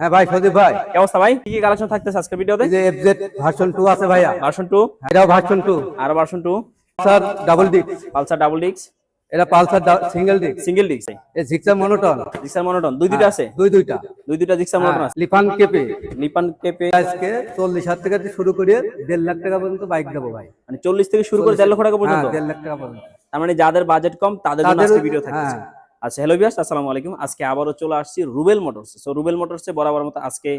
হ্যাঁ ভাই সদীপ ভাই। কি অবস্থা ভাই? কি কি কালেকশন থাকতেছে আজকের ভিডিওতে এই যে এফজেড ভার্সন টু আছে ভাইয়া। ভার্সন টু এটাও ভার্সন টু আর version two Pulsar double disc Pulsar double ডিক্স এটা পালসার সিঙ্গেল ডিস্ক সিঙ্গেল ডিক্স এই। জিক্সার মনোটন জিক্সার মনোটন দুই দুইটা আছে? দুই দুইটা। দুই দুইটা জিক্সার মনোটন আছে। লিফান কেপে নিপান কেপে আজকে চল্লিশ হাজার টাকা থেকে শুরু করে দেড় লাখ টাকা পর্যন্ত বাইক দেবো ভাই। মানে চল্লিশ থেকে শুরু করে দেড় লক্ষ টাকা হ্যাঁ পর্যন্ত? দেড় লাখ টাকা পর্যন্ত। তার মানে যাদের বাজেট কম তাদের জন্য আজকে ভিডিও থাকতেছে। হ্যাঁ। আচ্ছা হ্যালো বিয়াস আসসালামু আলাইকুম। আজকে আবারও চলে আসছি রুবেল মোটরস সো রুবেল মোটরসে বরাবর মতো আজকে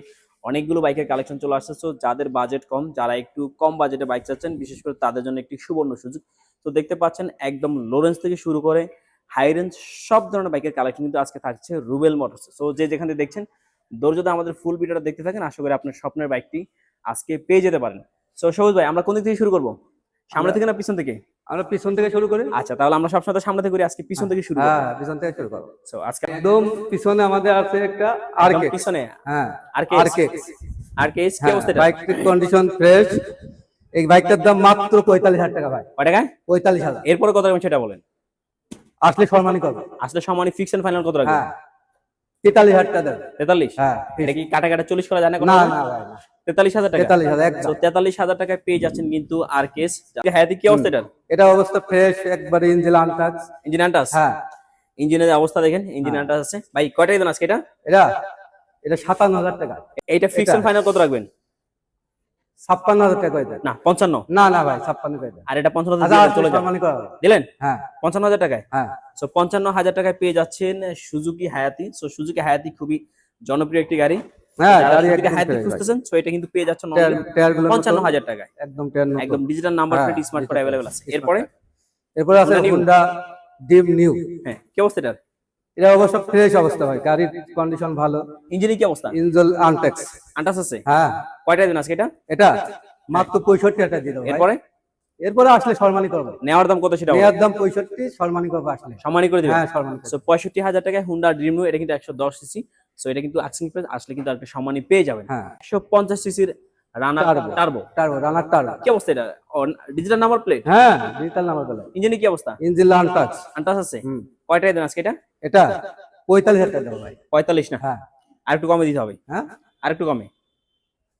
অনেকগুলো বাইকের কালেকশন চলে আসছে। সো যাদের বাজেট কম যারা একটু কম বাজেটে বাইক চাচ্ছেন বিশেষ করে তাদের জন্য একটি সুবর্ণ সুযোগ। তো দেখতে পাচ্ছেন একদম লো রেঞ্জ থেকে শুরু করে হাই রেঞ্জ সব ধরনের বাইকের কালেকশন কিন্তু আজকে থাকছে রুবেল মোটরস সো যে যেখানে দেখছেন ধরে আমাদের ফুল ভিডিওটা দেখতে থাকেন। আশা করি আপনার স্বপ্নের বাইকটি আজকে পেয়ে যেতে পারেন। সো সবুজ ভাই আমরা কোন দিক থেকে শুরু করব? সামনে থেকে না পিছন থেকে? আমরা পিছন থেকে শুরু করি? আচ্ছা তাহলে আমরা সবসময় তো সামনে থেকে করি আজকে পিছন থেকে শুরু হ্যাঁ পিছন থেকে শুরু সো আজকে একদম পিছনে আমাদের আছে একটা আরকে পিছনে? হ্যাঁ আরকে আর কেস কি হ্যাঁ অবস্থা? কন্ডিশন ফ্রেশ এই বাইকটার দাম মাত্র পঁয়তাল্লিশ হাজার টাকা ভাই। কয় পঁয়তাল্লিশ হাজার। এরপরে কত রাখবেন সেটা বলেন। আসলে সম্মানই করবে। আসলে ফিক্স এন্ড ফাইনাল কত রাখবেন? হ্যাঁ তেতাল্লিশ হাজার টাকা দেবে তেতাল্লিশ? হ্যাঁ এটা কি কাটা কাটা চল্লিশ করা যায় না না ভাই না। তেতাল্লিশ হাজার টাকা তেতাল্লিশ হাজার তো তেতাল্লিশ হাজার টাকায় পেয়ে যাচ্ছেন কিন্তু আর কেস হায়াতি কি অবস্থা এটার এটা অবস্থা ফ্রেশ একবারে ইঞ্জিন আনটাচ ইঞ্জিন আন্টাস হ্যাঁ ইঞ্জিনের অবস্থা দেখেন ইঞ্জিন আছে ভাই কয়টা দিবেন আজকে এটা এটা এটা সাতান্ন হাজার টাকা এইটা ফিক্স ফাইনাল কত রাখবেন ছাপ্পান্ন হাজার টাকা না পঞ্চান্ন না না ভাই ছাপ্পান্ন আর এটা পঞ্চান্ন আচ্ছা হাজার চলে যাবে। দিলেন হ্যাঁ পঞ্চান্ন হাজার টাকায় হ্যাঁ সো পঞ্চান্ন হাজার টাকায় পেয়ে যাচ্ছেন সুজুকি হায়াতি সো সুজুকি হায়াতি খুবই জনপ্রিয় একটি গাড়ি হ্যাঁ গাড়ি হায়াতি। খুঁজতেছেন সো এটা কিন্তু পেয়ে যাচ্ছেন টাকায়। একদম একদম ডিজিটাল নাম্বার হ্যাঁ, প্লেট স্মার্ট কার্ড digital আছে। এরপরে? এরপরে আছে হুন্ডা ডিম নিউ হ্যাঁ কি অবস্থা এটার? এটা অবশ্য ফ্রেশ অবস্থা ভাই গাড়ির কন্ডিশন ভালো। ইঞ্জিনের কি অবস্থা? ইঞ্জল আনটেক্স আন্টাস আছে? হ্যাঁ। কয়টা দিন আজকে এটা? এটা? মাত্র দিয়ে এরপরে? এরপরে আসলে করব। নেওয়ার দাম কত সেটা নেওয়ার দাম পঁয়ষট্টি সম্মানই করব আসলে। সম্মানই করে দিবেন? হ্যাঁ সম্মানই করব। সো হাজার টাকায় হুন্ডা ড্রিম নিউ এটা কিন্তু একশো দশ সিসি সো এটা কিন্তু আক্সিং আসলে কিন্তু আপনি সম্মানই পেয়ে যাবেন। হ্যাঁ। একশো পঞ্চাশ সিসির Runner Turbo। Turbo Turbo Runner Turbo কি অবস্থা এটা? ডিজিটাল নাম্বার প্লেট হ্যাঁ ডিজিটাল নাম্বার ইঞ্জিনের কি অবস্থা? ইঞ্জিন আনটাচ আন্টাস আছে? হুম। কয়টা দিন আজকে এটা? এটা পঁয়তাল্লিশ হাজার টাকা ভাই। পঁয়তাল্লিশ না? হ্যাঁ। আর একটু কমে দিতে হবে। হ্যাঁ? আর একটু কমে।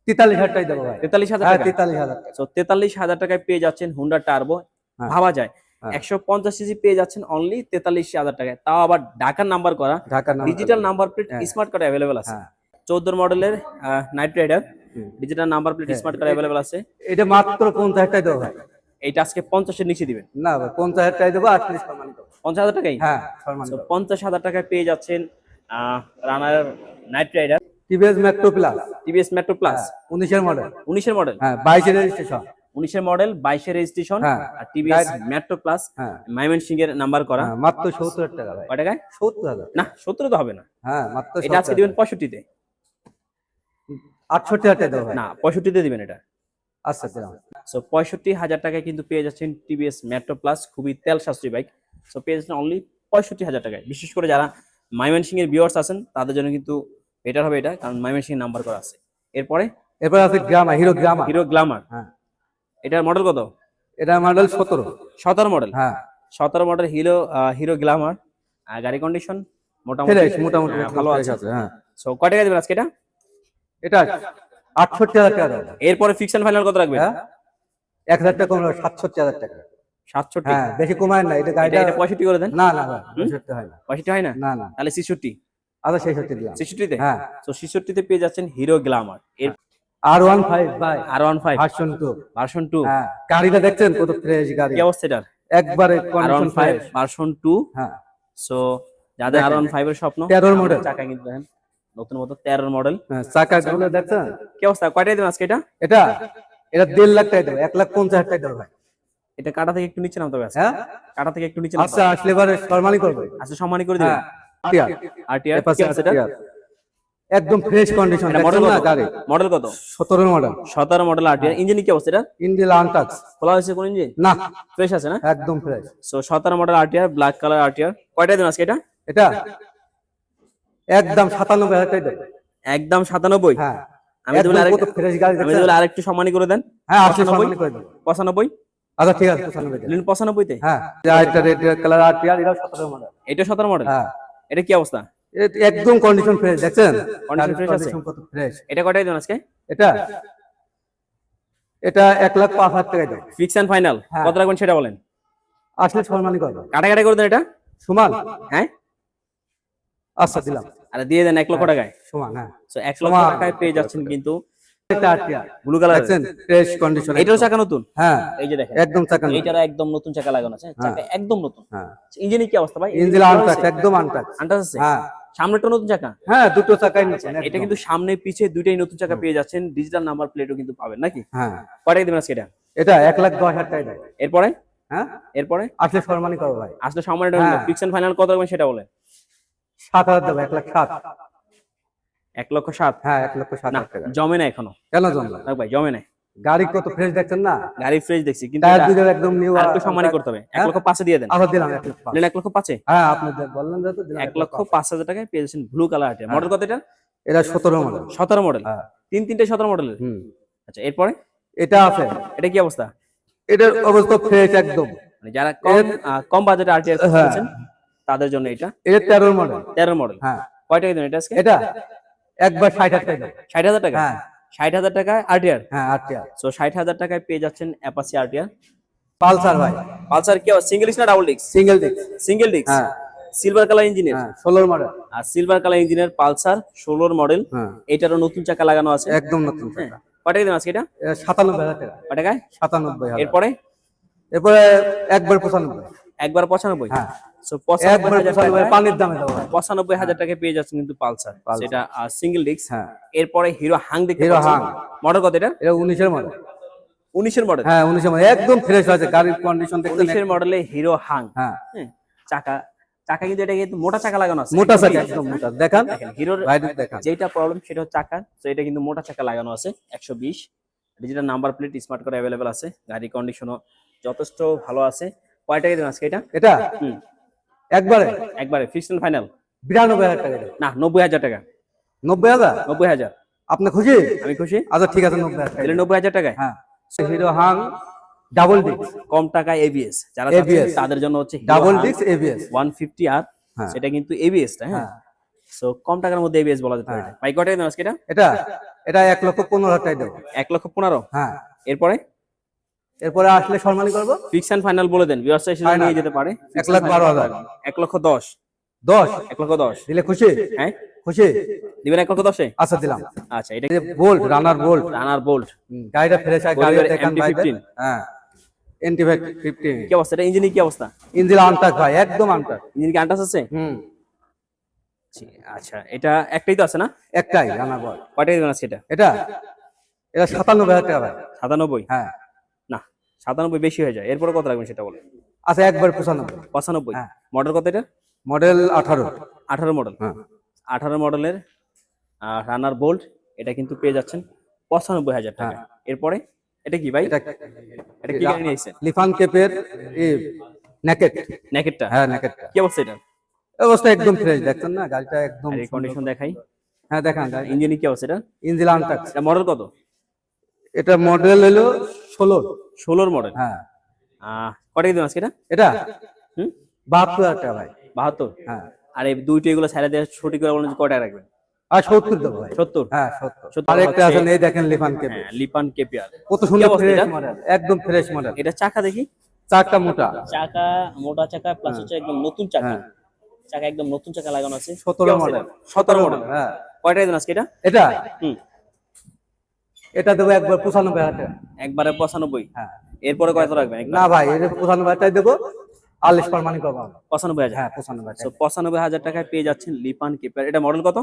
তেতাল্লিশ হাজার টাকা দেবো ভাই। তেতাল্লিশ হাজার হ্যাঁ তেতাল্লিশ হাজার তেতাল্লিশ হাজার টাকায় পেয়ে যাচ্ছেন হুন্ডা টার্বো হ্যাঁ। ভাবা যায়। হ্যাঁ। একশো পঞ্চাশ সিসি পেয়ে যাচ্ছেন অনলি তেতাল্লিশ হাজার টাকায়। তাও আবার ঢাকার নাম্বার করা। ঢাকার ডিজিটাল নাম্বার প্লেট হ্যাঁ। স্মার্ট কার্ড অ্যাভেলেবল আছে। হ্যাঁ। চোদ্দ মডেলের Knight Rider digital number plate হ্যাঁ। স্মার্ট কার্ড অ্যাভেলেবল আছে। এটা মাত্র পঞ্চাশ টাকা দেবো ভাই। এইটা আজকে পঞ্চাশের নিচে দিবেন। না ভাই পঞ্চাশ হাজার টাকা দেবো সম্মানই পঞ্চাশ হাজার টাকাই? হ্যাঁ পঞ্চাশ হাজার টাকায় পেয়ে যাচ্ছেন Runner Knight Rider TVS Metro Plus TVS Metro Plus উনিশের মডেল উনিশের মডেল হ্যাঁ বাইশের রেজিস্ট্রেশন উনিশের মডেল বাইশের রেজিস্ট্রেশন হ্যাঁ। আর TVS Metro Plus Mymensingh এর নাম্বার করা। হ্যাঁ, মাত্র সত্তর হাজার টাকা কয় টাকায় সত্তর হাজার। না সত্তর তো হবে না। হ্যাঁ মাত্র এটা আজকে দিবেন পঁয়ষট্টিতে। আটষট্টি হাজার টাকা না পঁয়ষট্টিতে দিবেন এটা। আচ্ছা সো পঁয়ষট্টি হাজার টাকায় কিন্তু পেয়ে যাচ্ছেন টিভিএস মেট্রো প্লাস খুবই তেল সাশ্রয়ী বাইক সো পেয়ে যাচ্ছেন অনলি পঁয়ষট্টি হাজার টাকায়। বিশেষ করে যারা মাইমেন সিং এর ভিউয়ার্স আছেন তাদের জন্য কিন্তু বেটার হবে এটা কারণ মাইমেন সিং নাম্বার করা আছে। এরপরে? এরপর আছে Glamour Hero Glamour Hero Glamour হ্যাঁ। এটার মডেল কত? এটা মডেল সতেরো। সতেরো মডেল হ্যাঁ। সতেরো মডেল হিরো হিরো গ্লামার গাড়ি কন্ডিশন মোটামুটি মোটামুটি ভালো আছে। হ্যাঁ। সো কয় টাকা দেবেন আজকে এটা? এটা আটষট্টি হাজার টাকা এরপরে ফিক্স এন্ড ফাইনাল কত রাখবেন? হ্যাঁ। এক হাজার টাকা কমে সাতষট্টি হাজার টাকা। সাতষট্টি? হ্যাঁ বেশি কমায় না এটা গাড়িটা এটা পঁয়ষট্টি করে দেন? না না পঁয়ষট্টি হয় না। পঁয়ষট্টি হয় না? না না। তাহলে ছেষট্টি। আচ্ছা দিলাম। ছেষট্টিতে? হ্যাঁ। তো ছেষট্টিতে পেয়ে যাচ্ছেন হিরো গ্লামার এর আর ওয়ান ফাইভ ভাই R one five version two version two গাড়িটা দেখছেন? কত ফ্রেশ গাড়ি। কি অবস্থা এটার? একবারে R one five version two হ্যাঁ। সো যাদের আর ওয়ান ফাইভ এর স্বপ্ন তেরোর model। চাকা কিন্তু দেখেন নতুন মতো তেরোর মডেল হ্যাঁ চাকা গুলো দেখছেন? কি অবস্থা? কয়টাই দেবেন আজকে এটা? এটা? এটা দেড় লাখ টাকা দেবো এক লাখ পঞ্চাশ হাজার টাকা দেবো ভাই। এটা কাটা থেকে একটু নিচে নামতে হবে হ্যাঁ? কাটা থেকে একটু নিচে আচ্ছা আসলে এবারে ফরমালি করবে। আচ্ছা সম্মানই করে দিবেন। হ্যাঁ টিয়ার। একদম ফ্রেশ কন্ডিশন মডেল না? গাড়ি মডেল কত? সতেরো মডেল সতেরো মডেল আর ইঞ্জিন কি অবস্থা এটা? ইন্ডিয়াল আনটাক্স খোলা হয়েছে কোন ইঞ্জিন না। ফ্রেশ আছে না? একদম ফ্রেশ সো সতেরো model R TR black colour R TR কয়টাই দেবেন আজকে এটা? এটা একদম সাতানব্বই হাজার টাকা একদম সাতানব্বই? হ্যাঁ। আমি দেবেন কত ফ্রেশ গাড়ি আমি দেখছেন আরেকটু সম্মানই করে দেন। হ্যাঁ আসলে পঁচানব্বই? সম্মানই করে দেবো পঁচানব্বই? আচ্ছা ঠিক আছে পঁচানব্বই দেবো। নিন পঁচানব্বইতে? হ্যাঁ। এটা রেড কালার আর টিয়ার এটা সতেরো মডেল এটা সতেরো মডেল হ্যাঁ। এটা কি অবস্থা? একদম কন্ডিশন ফ্রেশ দেখছেন? Condition fresh আছে? কত ফ্রেশ এটা কটাই দেন আজকে? এটা? এটা এক লাখ পাঁচ হাজার টাকায় দাও ফিক্স এন্ড ফাইনাল হ্যাঁ। কত রাখবেন সেটা বলেন? আসলে সম্মানই করব। কাটাকাটি করে দেন এটা? সমান? হ্যাঁ? আচ্ছা দিলাম। আরে দিয়ে দেন এক লক্ষ টাকায়। সমান হ্যাঁ। সো এক লক্ষ টাকায় পেয়ে যাচ্ছেন কিন্তু ব্লু কালার দেখছেন? ফ্রেশ কন্ডিশন এটাও চাকা নতুন? হ্যাঁ। এই যে দেখেন। একদম চাকা নতুন। একদম নতুন চাকা লাগানো আছে। চাকা একদম নতুন। হ্যাঁ। ইঞ্জিনের কি অবস্থা ভাই? ইঞ্জিন আনটাচ একদম আনটাচ আছে? হ্যাঁ। সামনেটা নতুন চাকা? হ্যাঁ দুটো চাকাই নতুন এটা কিন্তু সামনে পিছে দুইটাই নতুন চাকা পেয়ে যাচ্ছেন। ডিজিটাল নাম্বার প্লেটও কিন্তু পাবেন নাকি? হ্যাঁ। দেবেন আজকে এটা। এটা এক লাখ দশ হাজার টাকায় এরপরে? হ্যাঁ? এরপরে? আসলে করব ভাই। আসলে সামনে হ্যাঁ। ফাইনাল কত রাখবেন সেটা বলেন। সাত হাজার দেবো এক লাখ সাত। এক লক্ষ সাত? হ্যাঁ এক লক্ষ সাত জমে না এখনও। কেন জমলো না ভাই জমে না। গাড়ি কত ফ্রেশ দেখছেন না? গাড়ি ফ্রেশ দেখছি কিন্তু টায়ার এটা দুটো একদম নিউ আরেকটু সম্মানই করতে হবে। এক লক্ষ পাঁচে দিয়ে দেন। আবার দিলাম এক লক্ষ পাঁচ। নেন এক লক্ষ পাঁচে? হ্যাঁ আপনি বললেন যে তো দিলাম এক লক্ষ পাঁচ। হাজার টাকায় পেয়ে যাচ্ছেন ব্লু কালার আটে মডেল কত এটা এটা সতেরো মডেল সতেরো মডেল হ্যাঁ। তিন তিনটে সতেরো মডেলের হুম। আচ্ছা এরপরে? এটা আছে। এটা কি অবস্থা? এটার অবস্থা ফ্রেশ একদম। মানে যারা কম কম বাজেটে হ্যাঁ। তাদের জন্য এটা। এটা তেরো মডেল তেরো মডেল হ্যাঁ। কয় টাকা দেন এটা আজকে? এটা একবার ষাট হাজার টাকা। দাও। ষাট হাজার টাকা? হ্যাঁ। ষাট হাজার টাকা আরটিআর হ্যাঁ আটটা সো ষাট হাজার টাকায় পেয়ে যাচ্ছেন অ্যাপাসি আরটিআর পালসার ভাই। পালসার কি সিঙ্গেল ডিস্ক না double disc single disc single disc হ্যাঁ। সিলভার কালার ইঞ্জিনের হ্যাঁ ষোলোর মডেল আর সিলভার কালার ইঞ্জিনের পালসার ষোলোর মডেল হ্যাঁ। এটারও নতুন চাকা লাগানো আছে। একদম নতুন হ্যাঁ। চাকা। টাকা দেন আজকে এটা? সাতানব্বই হাজার টাকা। টাকায়? সাতানব্বই এরপরে? এরপরে একবার পঁচানব্বই। একবার পঁচানব্বই? হ্যাঁ পঁচানব্বই হাজার পঁচানব্বই পানির দামে পঁচানব্বই হাজার টাকায় পেয়ে যাচ্ছেন কিন্তু পালসার। সেটা সিঙ্গেল ডিস্ক হ্যাঁ। এরপরে হিরো হাং দেখতে হিরো হাং। মডেল কত এটা এটা উনিশের মডেল উনিশের মডেল হ্যাঁ উনিশের মডেল একদম ফ্রেশ আছে গাড়ির কন্ডিশন দেখছেন উনিশের মডেলে হিরো হাং হ্যাঁ। হ্যাঁ চাকা চাকা কিন্তু এটা কিন্তু মোটা চাকা লাগানো আছে। মোটা চাকা একদম মোটা। দেখান। হিরোর দেখান। যেটা প্রবলেম সেটা হচ্ছে চাকা তো এটা কিন্তু মোটা চাকা লাগানো আছে একশো বিশ। ডিজিটাল নাম্বার প্লেট স্মার্ট করে আছে। গাড়ি কন্ডিশনও যথেষ্ট ভালো আছে। কয় টাকা দেন আজকে এটা? এটা? হুম। একবারে? একবারে ফিক্সড ফাইনাল বিরানব্বই হাজার টাকা না নব্বই হাজার টাকা। নব্বই হাজার? নব্বই হাজার। আপনি খুশি? আমি খুশি? আচ্ছা ঠিক আছে নব্বই হাজার টাকা। তাহলে নব্বই হাজার টাকায়? হ্যাঁ। হিরো হাং ডাবল ডিস্ক কম টাকায় এবিএস যারা চাচ্ছেন তাদের জন্য হচ্ছে double disc ABS one fifty আর হ্যাঁ। সেটা কিন্তু এবিএস টা হ্যাঁ? হ্যাঁ। সো কম টাকার মধ্যে এবিএস বলা যেতে পারে। হ্যাঁ। ভাই কয় টাকা এটা? এটা এটা এক লক্ষ পনেরো হাজার টাকা দেবো। এক লক্ষ পনেরো? হ্যাঁ। এরপরে? এরপরে আসলে সম্মানী করব। ফিক্স এন্ড ফাইনাল বলে দেন ভিউয়ার্স এসে নিয়ে যেতে পারে। এক লাখ বারো হাজার। এক লক্ষ দশ। দশ? এক লক্ষ দশ। দিলে খুশি? হ্যাঁ? খুশি? দিবেন এক লক্ষ দশে? আচ্ছা দিলাম। আচ্ছা এটা Bolt Runner Bolt Runner Bolt গাড়িটা ফ্রেশ আছে গাড়ি Bolliger দেখান MT-15 ভাই হ্যাঁ এনটি ফাইভ ফিফটি কি অবস্থা? এটা ইঞ্জিনের কি অবস্থা? ইঞ্জিন আনটাক ভাই একদম আনটাক ইঞ্জিন কি আন্টাস আছে? হুম। আচ্ছা এটা একটাই তো আছে না? একটাই রানার বল কয়টা দিবেন আজকে এটা? এটা? এটা সাতানব্বই হাজার টাকা ভাই। সাতানব্বই? হ্যাঁ। না সাতানব্বই বেশি হয়ে যায়। এরপরে কত রাখবেন সেটা বলে আচ্ছা একবার পঁচানব্বই। পঁচানব্বই। হ্যাঁ। মডেল কত এটা? মডেল আঠারো। আঠারো মডেল। হ্যাঁ। আঠারো মডেলের রানার বোল্ট এটা কিন্তু পেয়ে যাচ্ছেন পঁচানব্বই হাজার টাকা। এরপরে এটা কি ভাই? এটা কি গাড়ি নিয়েছেন লিফান কেপের নেকেট। নেকেটটা? হ্যাঁ নেকেটটা। কি অবস্থা এটা? অবস্থা একদম ফ্রেশ দেখছেন না? গাড়িটা একদম কন্ডিশন দেখাই। হ্যাঁ দেখান ইঞ্জিন কি অবস্থা এটা? ইঞ্জিন আনটাক এটা মডেল কত? এটা মডেল হলো ষোলো। ষোলোর মডেল হ্যাঁ। কটা দিন আজকে এটা? এটা? হুম? বাহাত্তর হাজার টাকা ভাই। বাহাত্তর? হ্যাঁ। আর এই দুইটা এগুলো সাইডে দিয়ে সঠিক করে বলেন যে রাখবেন? আর সত্তর দেবো ভাই। সত্তর? হ্যাঁ সত্তর। এই দেখেন হ্যাঁ লিপান কত সুন্দর ফ্রেশ মডেল একদম ফ্রেশ মডেল এটা চাকা দেখি? চারটা মোটা। চাকা মোটা চাকা প্লাস হচ্ছে একদম নতুন চাকা। হ্যাঁ। চাকা একদম নতুন চাকা লাগানো আছে। সতেরো মডেল সতেরো মডেল হ্যাঁ। কয়টা দিন আজকে এটা? এটা? হুম। এটা দেবো একবার পঁচানব্বই হাজার টাকা। একবারে পঁচানব্বই? হ্যাঁ। এরপরে কত রাখবেন? না ভাই এটা পঁচানব্বই হাজার টাকা দেবো আলিশ পারমানি পঁচানব্বই হাজার। হ্যাঁ পঁচানব্বই হাজার পঁচানব্বই হাজার টাকায় পেয়ে যাচ্ছেন লিপান কিপার। এটা মডেল কত?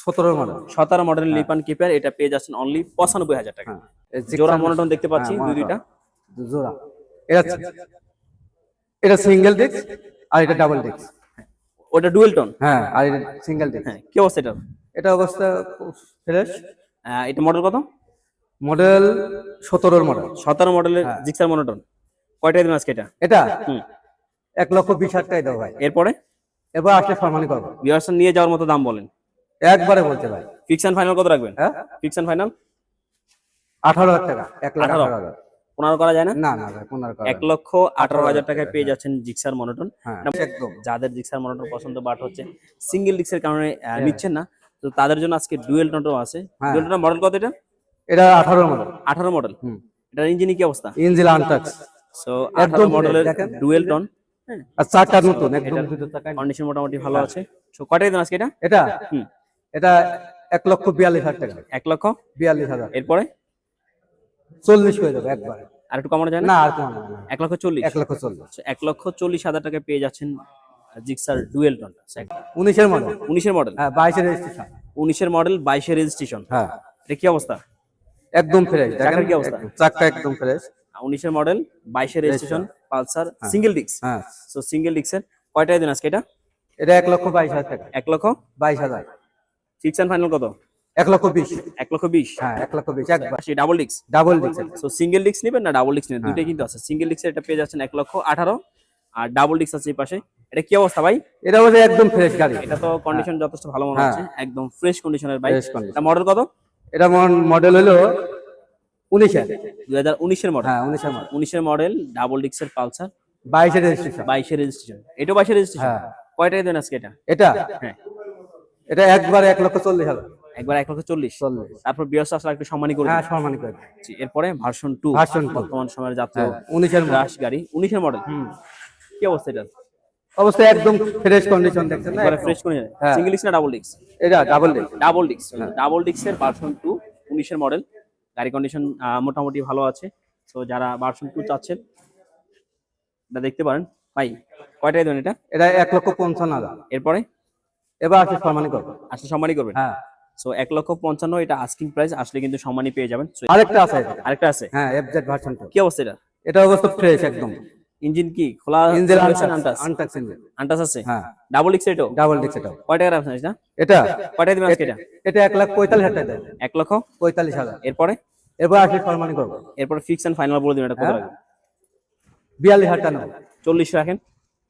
সতেরো মডেল সতেরো মডেল লিপান কিপার এটা পেয়ে যাচ্ছেন অনলি পঁচানব্বই হাজার টাকা। হ্যাঁ। জোড়া মনোটন দেখতে পাচ্ছি হ্যাঁ, দুই দুইটা। জোড়া। এটা এটা সিঙ্গেল ডিস্ক আর এটা ডাবল ডিস্ক ওটা ডুয়েল টোন হ্যাঁ আর এটা সিঙ্গেল ডিস্ক হ্যাঁ কি অবস্থা এটা এটা অবস্থা ফ্রেশ এটা মডেল কত? মডেল সতেরোর মডেল। সতেরো মডেলের হ্যাঁ। Gixxer monotone. কয়টা দিন আজকে এটা? এটা? এক লক্ষ বিশ হাজার টাকা দেবো ভাই। এরপরে? এবার আসলে সম্মানী করব। ভিউয়ার্স নিয়ে যাওয়ার মতো দাম বলেন। একবারে বলছে ভাই। ফিক্স ফাইনাল কত রাখবেন? হ্যাঁ? ফিক্স ফাইনাল আঠারো হাজার টাকা। এক লাখ আঠারো। আঠারো হাজার। পনেরো করা যায় না? না না পনেরো এক লক্ষ আঠারো হাজার টাকায় পেয়ে যাচ্ছেন জিক্সার মনোটন। হ্যাঁ একদম। যাদের জিক্সার মনোটন পছন্দ বাট হচ্ছে সিঙ্গেল ডিক্সের কারণে হ্যাঁ। নিচ্ছেন না। তো তাদের জন্য আজকে ডুয়েল টোটো আছে। ডুয়েল টোটো মডেল কত এটা? এটা আঠারো মডেল আঠারো মডেল হুম। এটার ইঞ্জিনে কি অবস্থা? ইঞ্জিল আনটাক্স সো একদম মডেলের ডুয়েল টন হ্যাঁ। আর চাকা নতুন একদম। দুটো চাকা কন্ডিশন মোটামুটি ভালো আছে। সো কয়টাই দেন আজকে এটা? এটা? হুম। এটা এক লক্ষ বিয়াল্লিশ হাজার টাকা। এক লক্ষ? বিয়াল্লিশ হাজার। এরপরে? চল্লিশ হয়ে যাবে একবার। আর একটু কমানো যায় না? আর কমানো না। এক লক্ষ চল্লিশ? এক লক্ষ চল্লিশ। এক লক্ষ চল্লিশ হাজার টাকায় পেয়ে যাচ্ছেন জিক্সার ডুয়েল টন উনিশের মডেল উনিশের মডেল হ্যাঁ বাইশের রেজিস্ট্রেশন উনিশের মডেল বাইশের রেজিস্ট্রেশন হ্যাঁ। এটা কি অবস্থা? একদম ফ্রেশ চাকার কি অবস্থা? চাকা একদম ফ্রেশ উনিশের মডেল বাইশের রেজিস্ট্রেশন পালসার সিঙ্গেল ডিক্স হ্যাঁ। সো সিঙ্গেল ডিক্সের কয়টায় দেন আজকে এটা? এটা এক লক্ষ বাইশ হাজার টাকা। এক লক্ষ? বাইশ হাজার। ফিক্স অ্যান্ড ফাইনাল কত? এক লক্ষ বিশ। এক লক্ষ বিশ? হ্যাঁ এক লক্ষ বিশ। একবার সেই ডাবল ডিক্স ডাবল ডিক্স সো সিঙ্গেল ডিক্স নেবেন না ডাবল ডিক্স নেবেন? দুইটাই কিন্তু আছে। সিঙ্গেল ডিক্সের এটা পেয়ে যাচ্ছেন এক লক্ষ আঠারো আর ডাবল ডিক্স আছে এই পাশে। এটা কি অবস্থা ভাই? এটা হচ্ছে একদম ফ্রেশ গাড়ি। এটা তো কন্ডিশন যথেষ্ট ভালো মনে হ্যাঁ। হচ্ছে একদম ফ্রেশ কন্ডিশনের বাইক এটা মডেল কত? এটা মডেল হলো উনিশের। দুই হাজার উনিশের মডেল হ্যাঁ উনিশের মডেল উনিশের মডেল ডাবল ডিক্সের পালসার বাইশের রেজিস্ট্রেশন বাইশের রেজিস্ট্রেশন এটাও বাইশের রেজিস্ট্রেশন হ্যাঁ। কয়টায় দেন আজকে এটা? এটা? হ্যাঁ। এটা একবার এক লক্ষ চল্লিশ হাজার। একবার এক লক্ষ চল্লিশ। চল্লিশ। তারপর বিয়াস আসলে একটু সম্মানী করবে হ্যাঁ সম্মানিত এরপরে ভার্সন টু ভার্সন। বর্তমান সময়ের জাতীয় হ্যাঁ উনিশের গাড়ি। উনিশের মডেল কি অবস্থা এটা? অবশ্যই একদম ফ্রেশ কন্ডিশন দেখছেন না? একবারে ফ্রেশ হ্যাঁ। সিঙ্গেল ডিক্স না ডাবল ডিক্স এটা ডাবল ডিক্স ডাবল ডিক্স ডাবল ডিক্সের ভার্সন টু উনিশের মডেল গাড়ি কন্ডিশন মোটামুটি ভালো আছে। তো যারা ভার্সন টু চাচ্ছেন এটা দেখতে পারেন। ভাই কয়টায় দেবেন এটা? এটা এক লক্ষ পঞ্চান্ন হাজার। এরপরে? এবার আসলে সম্মানী করব আসলে সম্মানই করবেন? হ্যাঁ। সো এক লক্ষ পঞ্চান্ন এটা আস্কিং প্রাইস আসলে কিন্তু সম্মানই পেয়ে যাবেন। আরেকটা আছে আরেকটা আছে? হ্যাঁ এফজেড ভার্সন টু কি অবস্থা এটা? এটা অবস্থা ফ্রেশ একদম। ইঞ্জিন কি? খোলা ইঞ্জিন আনটাস আনটাক্স ইঞ্জিন আনটাস আছে? হ্যাঁ। ডাবল ডিক্স এটাও ডাবল ডিক্স এটা কয় টাকার আপনার এটা? এটা কয়টায় দেবেন আজকে এটা? এটা এক লাখ পঁয়তাল্লিশ হাজার টাকা দেয়। এক লক্ষ? পঁয়তাল্লিশ হাজার। এরপরে? এবার আসলে সম্মানী করব। এরপরে ফিক্স এন্ড ফাইনাল বলে দিবেন এটা কত হ্যাঁ। লাগবে বিয়াল্লিশ হাজার টাকা নেব। চল্লিশ রাখেন।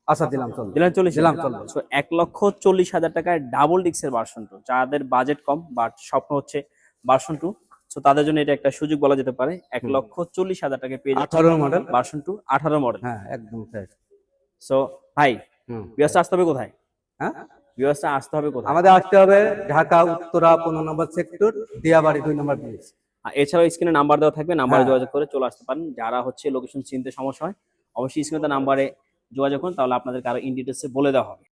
আচ্ছা দিলাম চল। দিলেন চল্লিশ? দিলাম, চল্লিশ। So, এক লক্ষ চল্লিশ হাজার টাকায় ডাবল ডিক্সের ভার্সন টু যাদের বাজেট কম বাট স্বপ্ন হচ্ছে ভার্সন টু সো তাদের জন্য এটা একটা সুযোগ বলা যেতে পারে। এক লক্ষ চল্লিশ হাজার টাকা পেয়ে আঠারো মডেল ভার্সন টু আঠারো মডেল হ্যাঁ একদম সো ভাই ব্যবস্থা আসতে হবে কোথায়? হ্যাঁ? ব্যবস্থা আসতে হবে কোথায়? আমাদের আসতে হবে ঢাকা উত্তরা পনেরো নম্বর সেক্টর দিয়াবাড়ি দুই নম্বর ব্রিজ আর এছাড়াও স্ক্রিনে নাম্বার দেওয়া থাকবে নাম্বারে হ্যাঁ। যোগাযোগ করে চলে আসতে পারেন। যারা হচ্ছে লোকেশন চিনতে সমস্যা হয় অবশ্যই স্ক্রিনে নাম্বারে যোগাযোগ করুন তাহলে আপনাদের কারও ইন ডিটেলসে বলে দেওয়া হবে।